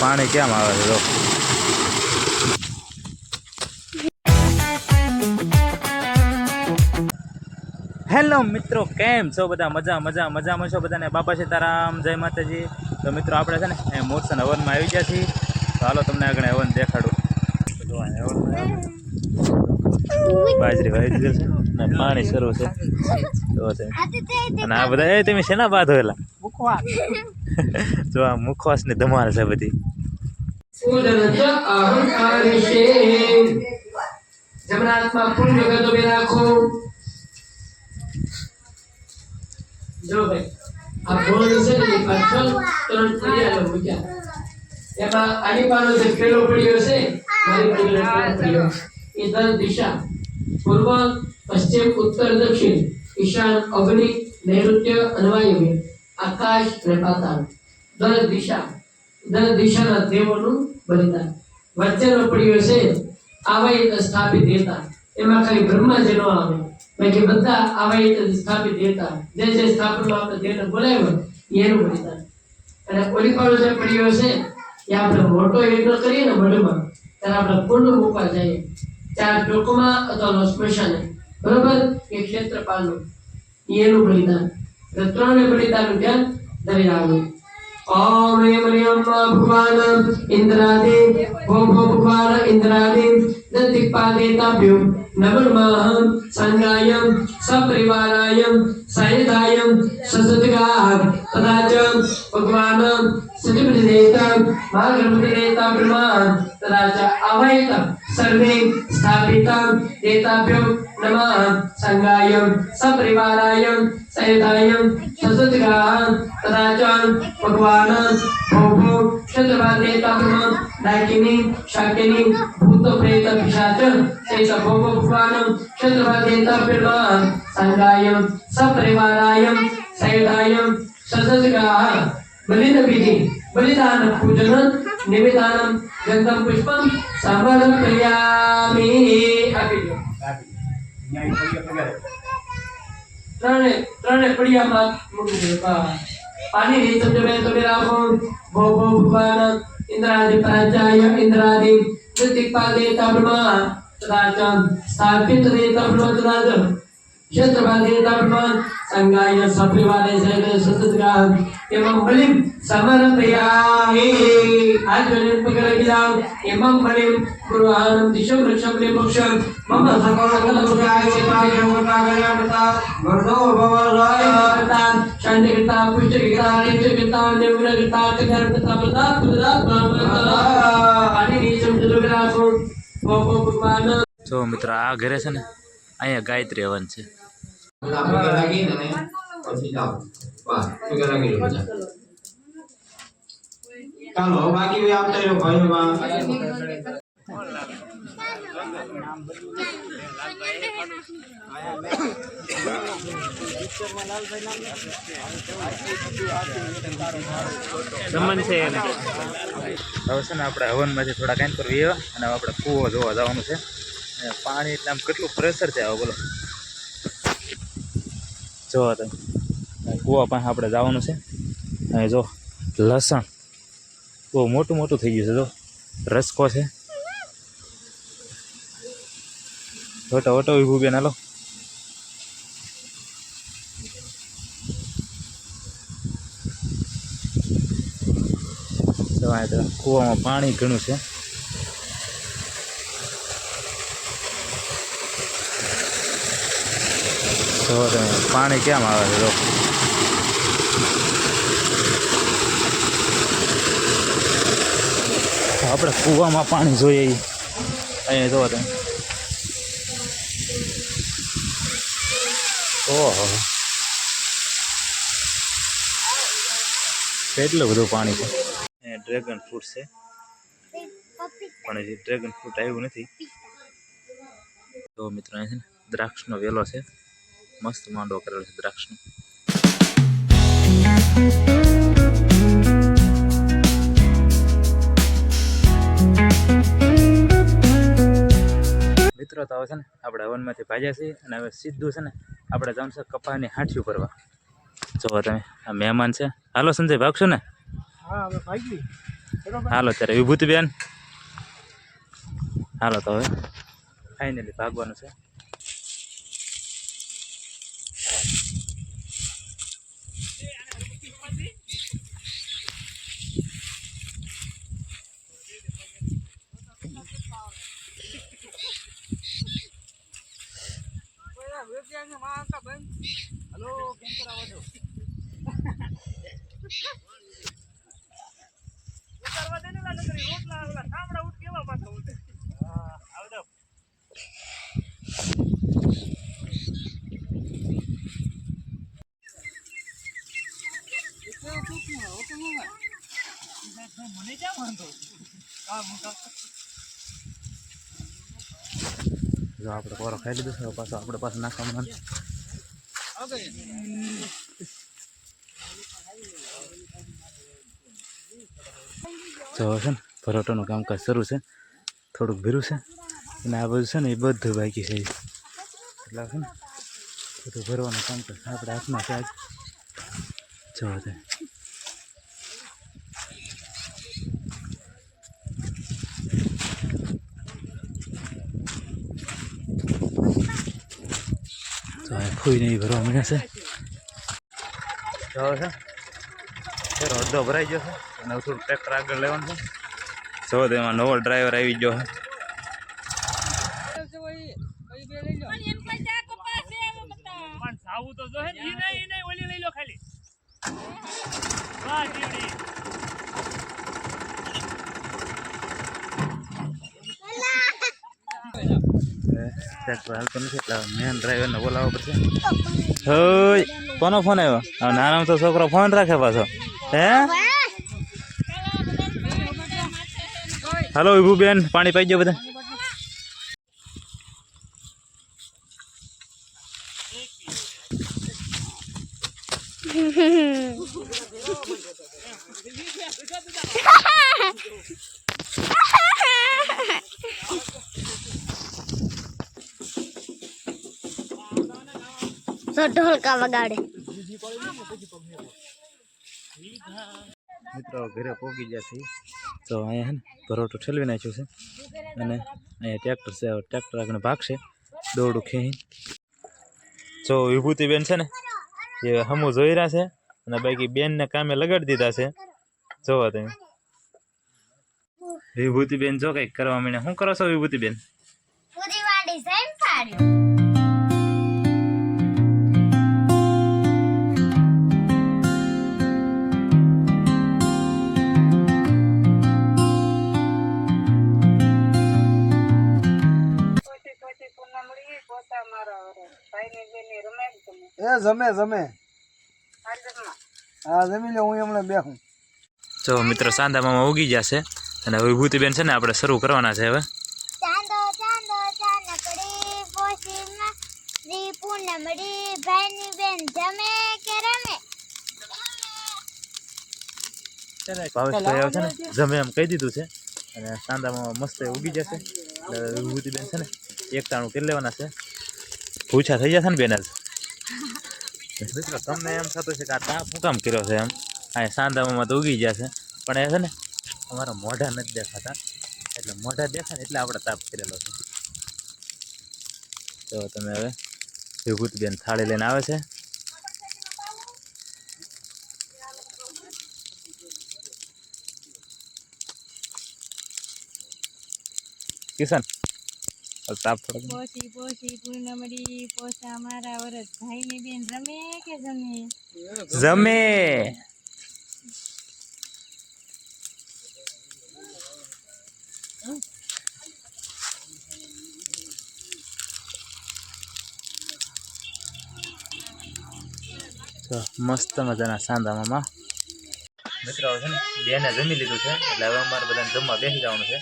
પાણી કેમ આવે છે હેલો મિત્રો, કેમ છો બધા? મજા મજા, મજામાં છો બધાને? બાબા સીતારામ, જય માતાજી. તો મિત્રો, આપણે છે ને, એ મોરસન હવનમાં આવી ગયા છીએ. તો હાલો તમને આગળ હવન દેખાડું. જો હવનમાં બાજરી વાવી છે. પાણી શરૂ છે. અને આ બધા એ તમે શેના બાદ હોયેલા જો આ મુખવાસની ધમાલ છે બધી. દિશા પૂર્વ, પશ્ચિમ, ઉત્તર, દક્ષિણ, ઈશાન, અગ્નિ, નૈઋત્ય અને વાયવ્ય, આકાશ અને પાતાળ. દર દિશા. દર દિશાના દેવોનું બલિદાન. વચ્ચેનો પડ્યો છે આવાયિત સ્થાપિત દેતા એમાં ખાલી બ્રહ્માજી નો આવે. બાકી બધા આવાયિત સ્થાપિત દેતા જે જે સ્થાપનમાં આપણે દેવને બોલાવ્યો, એનું બલિદાન. અને ઓલિપાળો જે પડ્યો છે, એ આપણે મોટો યજ્ઞ કરીએ ને મઢમાં, ત્યારે આપણે પૂર્ણ મૂકવા જઈએ. ચાર ટોકમાં અથવા સ્મશાને બરોબર એ ક્ષેત્રપાલનું એનું બલિદાન એટલે ત્રણે બલિદાનનું ધ્યાન ધરી આવવું ઓમ એમ નિયમ ભગવાન ઇન્દ્રાદિ ભો ભો ભગવાન ઇન્દ્રાદિ દત્તિપાદેતાભ્યો નમઃ સંગાયમ સપરિવારાયમ સહિતાયમ સસદગાગ તથા ચ ભગવાન સચિવદેતા મહાગણપતિદેતા બ્રહ્મા તથા ચ અવૈત સર્વે સ્થાપિતા દેતાભ્યો નમઃ સંગાયમ સપરિવારાયમ સહિતાયમ સસદગાગ તથા ચ ભગવાન ભોભો ક્ષત્રવાદેતા બ્રહ્મા ડાકિની શાકિની ભૂત પ્રેત પિશાચ ચૈત ભોગો ભગવાન ક્ષત્રવાદેતા બ્રહ્મા સંગાયમ સપરિવારાયમ બલિન વિધિ બલિદાન પૂજન નિવેદાનમ, ગંધમ પુષ્પમ સમર્પયામિ આપી દો. ત્રણે ત્રણે પડિયામાં મૂકી દો. પાણી રહી તમને મેં તમે રાખો. ભો ભો ભગવાન ઇન્દ્રાદિ પરાજ્યાય, ઇન્દ્રાદિ પ્રતિપાદે તબ્રમા તદાચમ સ્થાપિત રે તબ્રમા તદાચમ क्षेत्रबंधीतर्पण संगाय सप्रिवाले सैन्य सततगा एवं बलिम समर्पयामि आज्वलिं पकरगिलां एवं बलिं कुर्वाणं दिशं वृक्षं लिपक्षं मम सकलकलभुजाय शिवायमतागयामता मर्दो भवरायमता शण्डकृता पुष्टकृता नित्यकृता निम्नकृता तिकर्मता पुदा पुदा आणि निजं दुर्गरासो सो मित्र आ घरे અહીંયા ગાયત્રી હવન છે. ચાલો બાકી આપતા છે એને ને આપણે હવનમાંથી થોડા કાંઈ પર વ્યવા અને આપણે કૂવો જોવા જવાનું છે. પાણી એટલે આમ કેટલું પ્રેશર થયા બોલો. જો કૂવા પાસે આપણે જવાનું છે. અને જો લસણ. બહુ મોટું મોટું થઈ ગયું છે, જો. રસકો છે. ઓટો ઓટો ઊભું બેન, હાલો. કૂવામાં પાણી ઘણું છે. તમે પાણી કેમ આવે છે? જો. આપણે કૂવામાં પાણી જોઈએ અહીંયા જોવા તમે. ઓહો. કેટલું બધું પાણી છે? ડ્રેગન ફ્રૂટ છે. પણ હજી ડ્રેગન ફ્રૂટ આવ્યું નથી. તો મિત્રો અહીં છે ને દ્રાક્ષનો વેલો છે. મસ્ત માંડો કરેલો છે દ્રાક્ષનો મિત્રો તો હવે છે ને આપણે હવનમાંથી ભાજ્યા છીએ અને હવે સીધું છે ને આપણે જવાનું છે કપાની હાંઠિયું કરવા જો તમે આ મહેમાન છે. હાલો સંજય ભાગશો ને? હાલો ત્યારે વિભૂતિબેન. હાલો તો હવે ફાઇનલી ભાગવાનું છે. હલો કેમ કરાવો છો ઉતારવા દે ને લાગે કરી રોટલા ઉઠ કેવા પાછા ઉઠે હા આવ દો મને ક્યાં વાંધો આ મોટા જો આપણે પોરો ખાઈ લીધું છે પાછો આપણે પાછું નાખવા જવા છે. ને પરોટાનું કામકાજ શરૂ છે. થોડુંક ભીરું છે. અને આ બધું છે ને એ બધું બાકી છે. એટલે છે ને, બધું ભરવાનું કામકાજ આપણે હાથમાં છે આજ. જવા તે ફૂઈ નહીં ભરવા મળ્યા છે. જો છે? અડધો ભરાઈ ગયો છે. અને હવે થોડું ટ્રેક્ટર આગળ લેવાનું છે. જો તેમાં નવો ડ્રાઈવર આવી ગયો છે. ટ્રેક્ટર હાલતો નથી એટલે મેન ડ્રાઈવરને બોલાવવો પડશે હોય કોનો ફોન આવ્યો? હવે તો છોકરો ફોન રાખે પાછો. હે? હાલો વિભુબેન, પાણી પાઈ ગયો બધા. તો ઢોલકા વગાડે. મિત્રો ઘરે પહોંચી ગયા છે તો અહીંયા હે ને પરોઠો ઠેલવી નાખ્યો છે. અને અહીંયા ટ્રેક્ટર છે ટ્રેક્ટર આગળ ભાગશે. દોરડું ખેંચી જો વિભૂતિબેન છે ને એ હમું જોઈ રહ્યા છે અને બાકી બેનને કામે લગાડી દીધા છે. જોવા તમે. વિભૂતિબેન જો કંઈક કરવા માંડ્યા. શું કરો છો વિભૂતિબેન? પૂરી વાડી સેમ પાડ્યું એ જમે જમે. હા જમી લો હું હમણાં બેહું. જો મિત્રો સાંધા મામા ઉગી જશે અને વિભૂતિબેન છે ને આપણે શરૂ કરવાના છે હવે. ચાંદો ચાંદો ચાનકડી પોશીમાં શ્રી પૂનમડી ભાઈની બેન જમે ભાવેશભાઈ આવે છે ને જમે એમ કહી દીધું છે. અને સાંધામાં મસ્ત ઉગી જશે. એટલે વિભૂતિબેન છે ને એક તાણું કરી લેવાના છે. પૂછા થઈ જશે ને બેન મિત્રો, તમને એમ થતું છે કે આ તાપ શું કામ કર્યો છે એમ? આ સાંધામાં તો ઉગી જશે પણ એ છે ને, અમારા મોઢા નથી દેખાતા. એટલે મોઢા દેખાય ને એટલે આપણે તાપ કરેલો છે. તો તમે હવે વિભૂતિબેન થાળી લઈને આવે છે. કિશન તાપ થોડો પોસી પોસી પૂનમડી પોસા મારા વરસ ભાઈની બેન રમે કે જમે? જમે. તો મસ્ત મજાના સાંધામાં મામા. મિત્રો છે ને બેને જમી લીધું છે એટલે હવે અમારે બધાને જમવા બેસી જવાનું છે.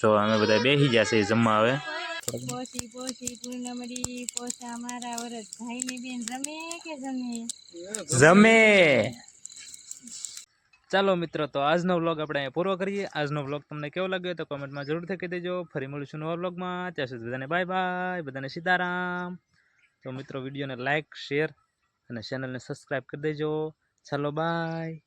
તો અમે બધા બેસી ગયા છે જમવા હવે. પોસી પોસી પૂનમડી પોસા મારા વરસ ભાઈની બેન રમે કે જમે? જમે. ચાલો મિત્રો તો આજનો વ્લોગ આપણે અહીંયા પૂરો કરીએ. આજનો વ્લોગ તમને કેવો લાગ્યો તો કોમેન્ટમાં જરૂરથી કહી દેજો. ફરી મળીશું નવા વ્લોગમાં. ત્યાં સુધી બધાને બાય બાય બધાને સીતારામ. તો મિત્રો વિડીયોને લાઇક શેર અને ચેનલને સબસ્ક્રાઈબ કરી દેજો. ચાલો બાય.